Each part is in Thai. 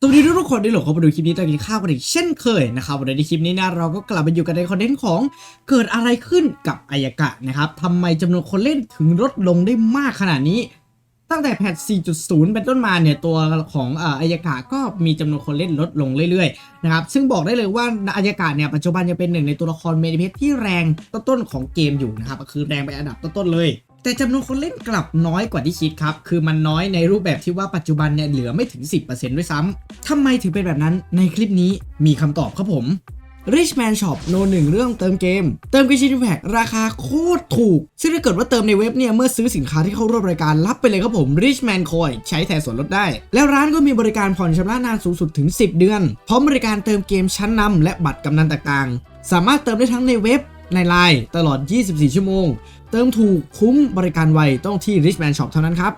สวัสดีทุกคนที่หลงเข้ามาดูคลิปนี้ตอนกินข้าวกันอีกเช่นเคยนะครับวันนี้ในคลิปนี้นะเราก็กลับมาอยู่กันในคอนเทนต์ของเกิดอะไรขึ้นกับอายกะนะครับทำไมจำนวนคนเล่นถึงลดลงได้มากขนาดนี้ ตั้งแต่แพท 4.0 เป็นต้นมาเนี่ยตัวของอายกะก็มีจำนวนคนเล่นลดลงเรื่อยๆนะครับซึ่งบอกได้เลยว่าอายกะเนี่ยปัจจุบันยังเป็นหนึ่งในตัวละครเมดิเพชที่แรงต้นๆของเกมอยู่นะครับก็คือแรงไปอันดับต้นๆเลย แต่จำนวนคนเล่นกลับน้อยกว่าที่คิดครับ คือมันน้อยในรูปแบบที่ว่าปัจจุบันเนี่ยเหลือไม่ถึง 10%ด้วยซ้ำทำไมถึงเป็นแบบนั้นในคลิปนี้มีคำตอบครับผม Richman Shop โนหนึ่งเรื่องเติมเกม เติมกิชินแพกราคาโคตรถูก ซึ่งถ้าเกิดว่าเติมในเว็บเนี่ย เมื่อซื้อสินค้าที่เข้าร่วมรายการรับไปเลยครับผม Richman Coin ใช้แทนส่วนลดได้ แล้วร้านก็มีบริการผ่อนชำระนานสูงสุดถึง 10 เดือน พร้อมบริการเติมเกมชั้นนำและบัตรกำนันต่างๆ สามารถเติมได้ทั้งในเว็บ ในไลน์ตลอด 24 ชั่วโมง เติมถูกคุ้มบริการไวต้องที่ Richman Shop เท่านั้นครับ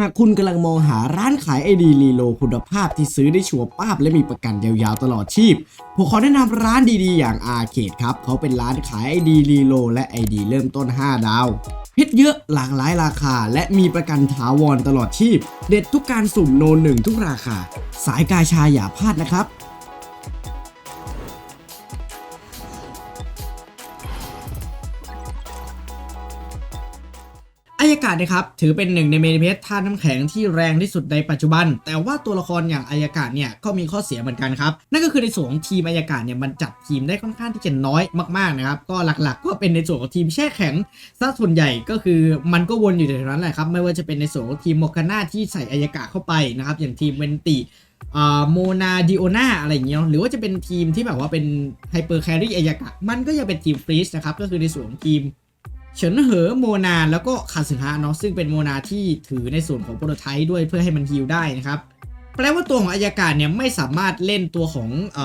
หากคุณกำลังมองหาร้านขายไอดีรีโลคุณภาพที่ซื้อได้ชัวร์ป้าบและมีประกันยาวๆตลอดชีพ ผมขอแนะนำร้านดีๆ อย่างอาเคดครับ เขาเป็นร้านขายไอดีรีโลและไอดีเริ่มต้น 5 ดาวเพชรเยอะหลากหลายราคา และมีประกันถาวรตลอดชีพ เด็ดทุกการสุ่มโนหนึ่งทุกราคา สายกาชาอย่าพลาดนะครับากาศนะครับถือเป็นหนึ่งในเมนิเพสธาตุน้ำแข็งที่แรงที่สุดในปัจจุบัน แต่ว่าตัวละครอย่างอายกาศเนี่ยก็มีข้อเสียเหมือนกันครับ นั่นก็คือในส่วนของทีมอายกาศเนี่ยมันจัดทีมได้ค่อนข้างที่จะน้อยมากๆนะครับก็หลักๆ ก็เป็นในส่วนของทีมแช่แข็งซะส่วนใหญ่ก็คือมันก็วนอยู่แถวนั้นแหละครับไม่ว่าจะเป็นในส่วนของทีมโมกาน่าที่ใส่อายกาศเข้าไปนะครับอย่างทีมเวนติโมนาดิโอนาอะไรอย่างเงี้ยหรือว่าจะเป็นทีมที่แบบว่าเป็นไฮเปอร์แครี่อายกาศมันก็ยังเป็นทีมฟรีสนะครับก็คือในส่วนของทีม เฉินเหอโมนาแล้วก็คาสึฮะเนาะซึ่งเป็นโมนาที่ถือในส่วนของโปรโตไทป์ด้วยเพื่อให้มันฮิลได้นะครับ แปลว่าตัวของอายการเนี่ยไม่สามารถเล่นตัวของอ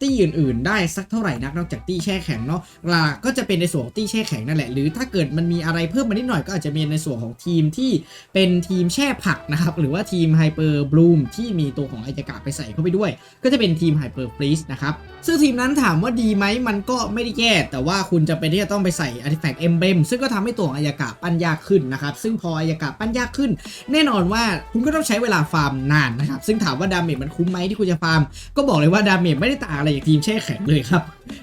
ตี้อื่น ๆ ได้สักเท่าไหร่นักนอกจากตี้แช่แข็งเนาะหลักก็จะเป็นในส่วนของตี้แช่แข็งนั่นแหละ หรือถ้าเกิดมันมีอะไรเพิ่มมานิดหน่อยก็อาจจะมีในส่วนของทีมที่เป็นทีมแช่ผักนะครับหรือว่าทีมไฮเปอร์บลูมที่มีตัวของอายการไปใส่เข้าไปด้วย ก็จะเป็นทีมไฮเปอร์ฟรีสนะครับซึ่งทีมนั้นถามว่าดีไหมมันก็ไม่ได้แย่แต่ว่าคุณจะเป็นที่จะต้องไปใส่อาร์ติแฟกต์เอมเบมซึ่งก็ทำให้ตัวของอายกาปั้นยากขึ้นนะครับซึ่งพออายกาปั้นยากขึ้น แน่นอนว่าคุณก็ต้องใช้เวลาฟาร์มนานนะครับซงถามว่าดาเมจมันคุ้มไหมที่คุณจะฟาร์ม ก็บอกเลยว่าดาเมจไม่ได้ต่างอะไรจากทีมแช่แข็งเลยครับ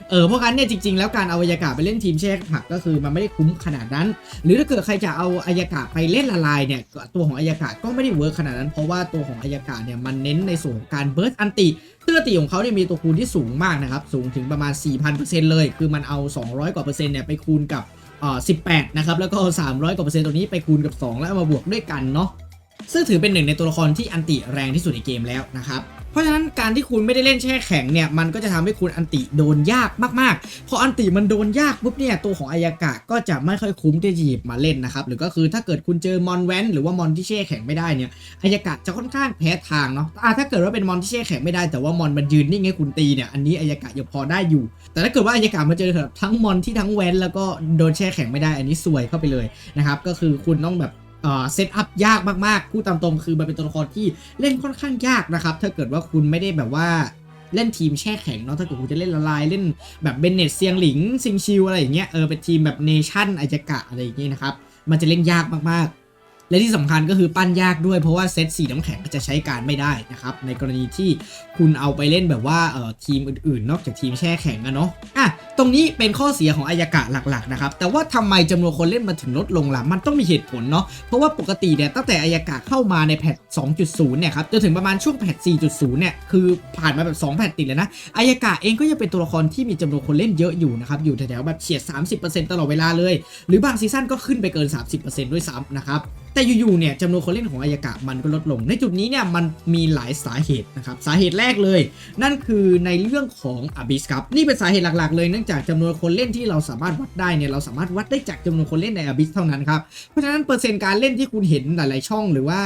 เออเพราะงั้นเนี่ยจริง ๆ แล้วการเอาอายกาไปเล่นทีมแช่ผักก็คือมันไม่ได้คุ้มขนาดนั้น หรือถ้าเกิดใครจะเอาอายกาไปเล่นละลายเนี่ยตัวของอายกาก็ไม่ได้เวิร์คขนาดนั้น เพราะว่าตัวของอายกาเนี่ยมันเน้นในส่วนของการเบิร์สอันติซึ่งอันติของเขาเนี่ยมีตัวคูณที่สูงมากนะครับสูงถึงประมาณ 4,000%เลย คือมันเอา 200 กว่าเปอร์เซ็นต์เนี่ยไปคูณกับเอ่อ18 นะครับ แล้วก็เอา300 กว่าเปอร์เซ็นต์ตัวนี้ไปคูณกับ 2 แล้วมาบวกด้วยกันเนาะ ซึ่งถือเป็นหนึ่งในตัวละครที่อันติแรงที่สุดในเกมแล้วนะครับเพราะฉะนั้นการที่คุณไม่ได้เล่นแช่แข็งเนี่ยมันก็จะทำให้คุณอันติโดนยากมากๆพออันติมันโดนยากปุ๊บเนี่ยตัวของอายากะก็จะไม่ค่อยคุ้มที่จะหยิบมาเล่นนะครับหรือก็คือถ้าเกิดคุณเจอมอนแวนหรือว่ามอนที่แช่แข็งไม่ได้เนี่ยอายากะจะค่อนข้างแพ้ทางเนาะอะถ้าเกิดว่าเป็นมอนที่แช่แข็งไม่ได้แต่ว่ามอนมันยืนนิ่งให้คุณตีเนี่ยอันนี้อายากะยังพอได้อยู่ แต่ถ้าเกิดว่าอายากะมาเจอแบบทั้งมอนที่ทั้งแวนแล้วก็โดนแช่แข็งไม่ได้อันนี้ซวยเข้าไปเลยนะครับก็คือคุณต้องแบบ เซตอัพยากมากๆพูดตามตรงคือมันเป็นตัวละครที่เล่นค่อนข้างยากนะครับ ถ้าเกิดว่าคุณไม่ได้แบบว่าเล่นทีมแช่แข็งเนาะถ้าเกิดคุณจะเล่นละลายเล่นแบบเบนเนตเซียงหลิงซิงชิวอะไรอย่างเงี้ยเออเป็นทีมแบบเนชั่นไอจากะอะไรอย่างเงี้ยนะครับมันจะเล่นยากมากๆ และที่สำคัญก็คือปั้นยากด้วยเพราะว่าเซตสีน้ำแข็งก็จะใช้การไม่ได้นะครับ ในกรณีที่คุณเอาไปเล่นแบบว่าเอ่อทีมอื่นๆ นอกจากทีมแช่แข็งอะเนาะอะตรงนี้เป็นข้อเสียของอายากะหลักๆนะครับ แต่ว่าทำไมจำนวนคนเล่นมันถึงลดลงล่ะ มันต้องมีเหตุผลเนาะ เพราะว่าปกติเนี่ยตั้งแต่อายากะเข้ามาในแพท 2.0 เนี่ยครับ จนถึงประมาณช่วงแพท 4.0 เนี่ย คือผ่านมาแบบ 2 แพทติดเลยนะ อายากะเองก็ยังเป็นตัวละครที่มีจำนวนคนเล่นเยอะอยู่นะครับ อยู่แถวๆแบบเฉียด 30%ตลอดเวลาเลย หรือบางซีซั่นก็ขึ้นไปเกิน 30%ด้วยซ้ำนะครับ แต่อยู่ๆเนี่ยจำนวนคนเล่นของอายากะมันก็ลดลง ในจุดนี้เนี่ยมันมีหลายสาเหตุนะครับสาเหตุแรกเลย นั่นคือในเรื่องของอ b ิสครับนี่เป็นสาเหตุหลักๆเลยเนื่องจากจำนวนคนเล่นที่เราสามารถวัดได้เนี่ยเราสามารถวัดได้จากจำนวนคนเล่นในอ b ิสเท่านั้นครับเพราะฉะนั้นเปอร์เซ็นต์การเล่นที่คุณเห็นหลาย ๆ ช่องหรือว่า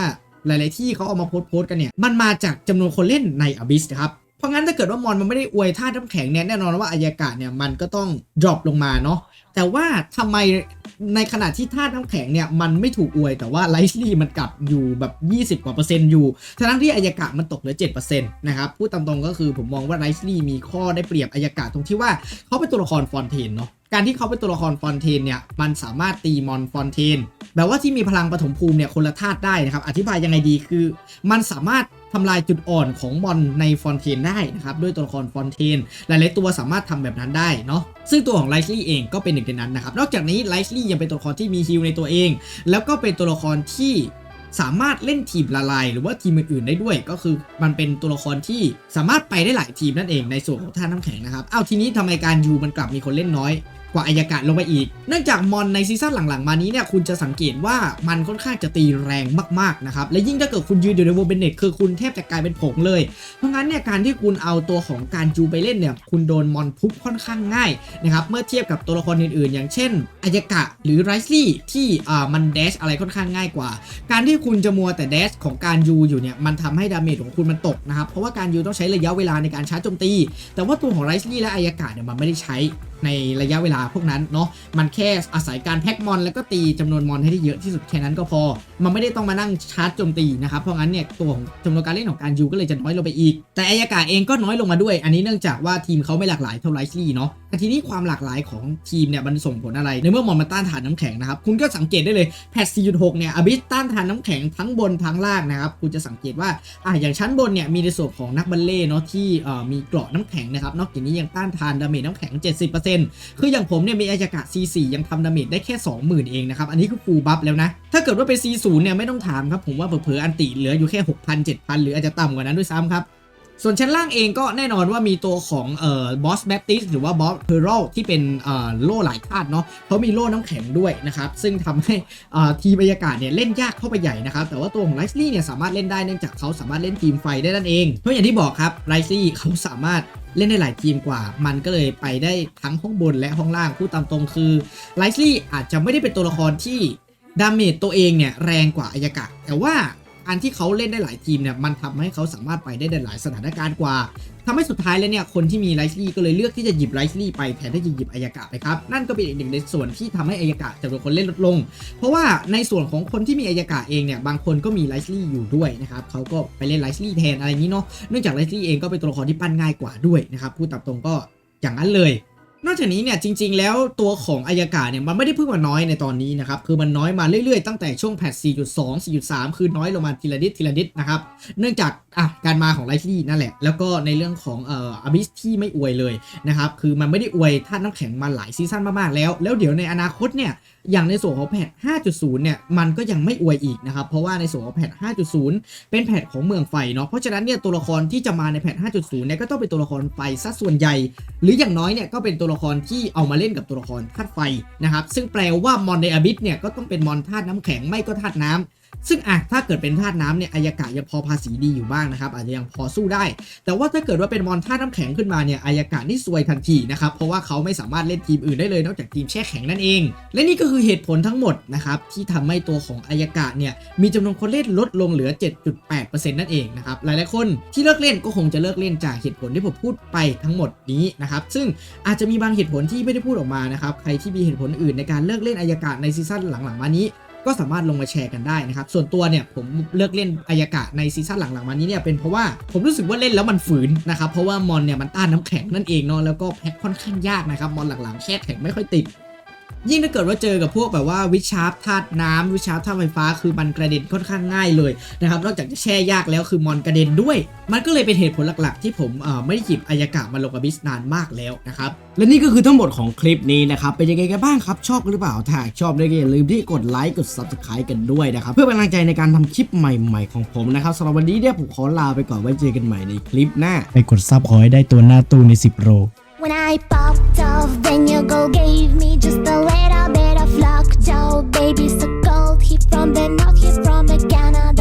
หลาย ๆ ที่เขาเอามาโพสต์กันเนี่ยมันมาจากจำนวนคนเล่นในอ b ิสครับ ราะงั้นถ้าเกิดว่ามอนมันไม่ได้อวยธาตุน้ำแข็งเนี่ยแน่นอนว่าอายากาศเนี่ยมันก็ต้อง drop ลงมาเนาะแต่ว่าทำไมในขณะที่ธาตุน้ำแข็งเนี่ยมันไม่ถูกอวยแต่ว่าไลซ์ลี่มันกลับอยู่แบบ 20 กว่าเปอร์เซ็นต์อยู่ทั้งที่อายากะมันตกเหลือ7%นะครับพูดตามตรงก็คือผมมองว่าไลซ์ลี่มีข้อได้เปรียบอายากะตรงที่ว่าเขาเป็นตัวละครฟอนเทนเนาะ การที่เขาเป็นตัวละครฟอนเทนเนี่ยมันสามารถตีมอนฟอนเทนแบบว่าที่มีพลังปฐมภูมิเนี่ยคนละธาตุได้นะครับ อธิบายยังไงดีคือ มันสามารถทำลายจุดอ่อนของมอนในฟอนเทนได้นะครับด้วยตัวละครฟอนเทนหลายๆตัวสามารถทำแบบนั้นได้เนาะซึ่งตัวของไลซ์ลี่เองก็เป็นหนึ่งในนั้นนะครับนอกจากนี้ไลซ์ลี่ยังเป็นตัวละครที่มีฮิลในตัวเอง แล้วก็เป็นตัวละครที่สามารถเล่นทีมละลาย หรือว่าทีมอื่นๆได้ด้วย ก็คือมันเป็นตัวละครที่สามารถไปได้หลายทีมนั่นเองในส่วนของท่าน้ำแข็งนะครับ เอาทีนี้ทำไมการยูมันกลับมีคนเล่นน้อย กว่าอายากาศลงไปอีก เนื่องจากมอนในซีซั่นหลังๆ มานี้เนี่ยคุณจะสังเกตว่ามันค่อนข้างจะตีแรงมากๆนะครับและยิ่งถ้าเกิดคุณยืนอยู่ในวงเบนเน็ตคือคุณแทบจะกลายเป็นผงเลย เพราะงั้นเนี่ยการที่คุณเอาตัวของการจูไปเล่นเนี่ยคุณโดนมอนทุบค่อนข้างง่ายนะครับเมื่อเทียบกับตัวละครอื่นๆ อย่างเช่นอายากะหรือไรซี่ที่อ่ามันเดชอะไรค่อนข้างง่ายกว่า การที่คุณจะมัวแต่เดชของการยูอยู่เนี่ยมันทำให้ดาเมจของคุณมันตกนะครับเพราะว่าการยูต้องใช้ระยะเวลาในการชาร์จโจมตี แต่ว่าตัวของไรซี่และอายากะเนี่ยมันไม่ได้ใช้ ในระยะเวลาพวกนั้นเนาะมันแค่อาศัยการแพ็กมอน แล้วก็ตีจำนวนมอนให้ได้เยอะที่สุดแค่นั้นก็พอ มันไม่ได้ต้องมานั่งชาร์จโจมตีนะครับเพราะงั้นเนี่ยตัวของจำนวนการเล่นของการยูก็เลยจะน้อยลงไปอีก แต่อายากะเองก็น้อยลงมาด้วย อันนี้เนื่องจากว่าทีมเขาไม่หลากหลายเท่าไรซี่เนาะแต่ทีนี้ความหลากหลายของทีมเนี่ยมันส่งผลอะไร ในเมื่อมอนมันต้านทานน้ำแข็งนะครับคุณก็สังเกตได้เลยแพท4.6เนี่ยอบิสต้านทานน้ำแข็งทั้งบนทั้งล่างนะครับคุณจะสังเกตว่าอะอย่างชั้นบนเนี่ยมีในส่วนของนักบัลเล่เนาะที่เอ่อมีเกราะน้ำแข็งนะครับนอกจากนี้ยังต้านทานดาเมจน้ำแข็ง 70%คืออย่างผมเนี่ยมีอายากะ C4 ยังทำดาเมจได้แค่ 20,000 เองนะครับ อันนี้คือฟูลบัฟแล้วนะ ถ้าเกิดว่าเป็น C0 เนี่ยไม่ต้องถามครับผมว่าเผลอๆอันติเหลืออยู่แค่ 6,000 7,000 หรืออาจจะต่ำกว่านั้นด้วยซ้ำครับ ส่วนชั้นล่างเองก็แน่นอนว่ามีตัวของเอ่อบอสแบปติสหรือว่าบอสเพอร์ลที่เป็นเอ่อโล่หลายธาตุเนาะเขามีโล่น้ำแข็งด้วยนะครับ ซึ่งทำให้เอ่อทีมบรรยากาศเนี่ยเล่นยากเข้าไปใหญ่นะครับ แต่ว่าตัวของไลซ์ลี่เนี่ยสามารถเล่นได้เนื่องจากเขาสามารถเล่นทีมไฟได้นั่นเองเพราะอย่างที่บอกครับไลซ์ลี่เขาสามารถเล่นได้หลายทีมกว่า มันก็เลยไปได้ทั้งห้องบนและห้องล่างพูดตามตรงคือไลซ์ลี่อาจจะไม่ได้เป็นตัวละครที่ดาเมจตัวเองเนี่ยแรงกว่าอายากะ แต่ว่า อันที่เขาเล่นได้หลายทีมเนี่ยมันทำให้เขาสามารถไปได้หลายสถานการณ์กว่าทำให้สุดท้ายแล้วเนี่ยคนที่มีไลซ์ลี่ก็เลยเลือกที่จะหยิบไลซ์ลี่ไปแทนที่จะหยิบอายากะไปครับ นั่นก็เป็นอีกหนึ่งในส่วนที่ทำให้อายากะจำนวนคนเล่นลดลง เพราะว่าในส่วนของคนที่มีอายากะเองเนี่ยบางคนก็มีไลซ์ลี่อยู่ด้วยนะครับเขาก็ไปเล่นไลซ์ลี่แทนอะไรนี้เนาะเนื่องจากไลซ์ลี่เองก็เป็นตัวละครที่ปั้นง่ายกว่าด้วยนะครับพูดตามตรงก็อย่างนั้นเลย นอกจากนี้เนี่ยจริง ๆ แล้วตัวของอายากาเนี่ยมันไม่ได้เพิ่งมาน้อยในตอนนี้นะครับคือมันน้อยมาเรื่อยๆตั้งแต่ช่วงแพท4.2 4.3 คือน้อยลงมาทีละนิดทีละนิดนะครับเนื่องจากอะการมาของไลท์ลี่นั่นแหละ แล้วก็ในเรื่องของเอ่ออบิสที่ไม่อวยเลยนะครับคือมันไม่ได้อวยท่าน้ำแข็งมาหลายซีซั่นมากๆแล้ว แล้วเดี๋ยวในอนาคตเนี่ย อย่างในส่วนของแพท5.0 เนี่ย มันก็ยังไม่อวยอีกนะครับ เพราะว่าในส่วนของแพท5.0 เป็นแพทของเมืองไฟเนาะ เพราะฉะนั้นเนี่ยตัวละครที่จะมาในแพท5.0 เนี่ยก็ต้องเป็นตัวละครไฟซะส่วนใหญ่ หรืออย่างน้อยเนี่ยก็เป็นตัวละครที่เอามาเล่นกับตัวละครธาตุไฟนะครับ ซึ่งแปลว่ามอนในอบิสเนี่ยก็ต้องเป็นมอนธาตุน้ำแข็งไม่ก็ธาตุน้ำ ซึ่งอะถ้าเกิดเป็นธาตุน้ำเนี่ยอายากะยังพอภาษีดีอยู่บ้างนะครับอาจจะยังพอสู้ได้ แต่ว่าถ้าเกิดว่าเป็นมอนธาตุน้ำแข็งขึ้นมาเนี่ยอายากะนี่ซวยทันทีนะครับเพราะว่าเขาไม่สามารถเล่นทีมอื่นได้เลยนอกจากทีมแช่แข็งนั่นเอง และนี่ก็คือเหตุผลทั้งหมดนะครับที่ทำให้ตัวของอายากะเนี่ยมีจำนวนคนเล่นลดลงเหลือ 7.8%นั่นเองนะครับหลายๆคนที่เลิกเล่นก็คงจะเลิกเล่นจากเหตุผลที่ผมพูดไปทั้งหมดนี้นะครับซึ่งอาจจะมีบางเหตุผลที่ไม่ได้พูดออกมานะครับใครที่มีเหตุผลอื่นในการเลิกเล่นอายากาศในซีซั่นหลังๆมานี้ ก็สามารถลงมาแชร์กันได้นะครับ ส่วนตัวเนี่ยผมเลิกเล่นอายากะในซีซั่นหลังๆมานี้เนี่ยเป็นเพราะว่าผมรู้สึกว่าเล่นแล้วมันฝืนนะครับ เพราะว่ามอนเนี่ยมันต้านน้ำแข็งนั่นเองเนาะแล้วก็แพ็คค่อนข้างยากนะครับมอนหลังๆแช่แข็งไม่ค่อยติด ยิ่งถ้าเกิดว่าเจอกับพวกแบบว่าวิชาร์ปธาตุน้ำวิชาร์ปธาตุไฟฟ้าคือมันกระเด็นค่อนข้างง่ายเลยนะครับนอกจากจะแช่ยากแล้วคือมอนกระเด็นด้วย มันก็เลยเป็นเหตุผลหลักๆ ที่ผมเอ่อไม่ได้หยิบอายากาศมาลงกับบิสนานมากแล้วนะครับและนี่ก็คือทั้งหมดของคลิปนี้นะครับเป็นยังไงกันบ้างครับชอบหรือเปล่าถ้าชอบก็อย่าลืมที่กดไลค์กด subscribe กันด้วยนะครับเพื่อเป็นกำลังใจในการทำคลิปใหม่ ๆ ของผมนะครับสำหรับวันนี้เนี่ยผมขอลาไปก่อนไว้เจอกันใหม่ในคลิปหน้าไปกดซับขอให้ได้ตัวหน้าตู้ใน 10โร Uncle gave me just a little bit of luck. Joe, baby, so cold. He from the north, he from the Canada.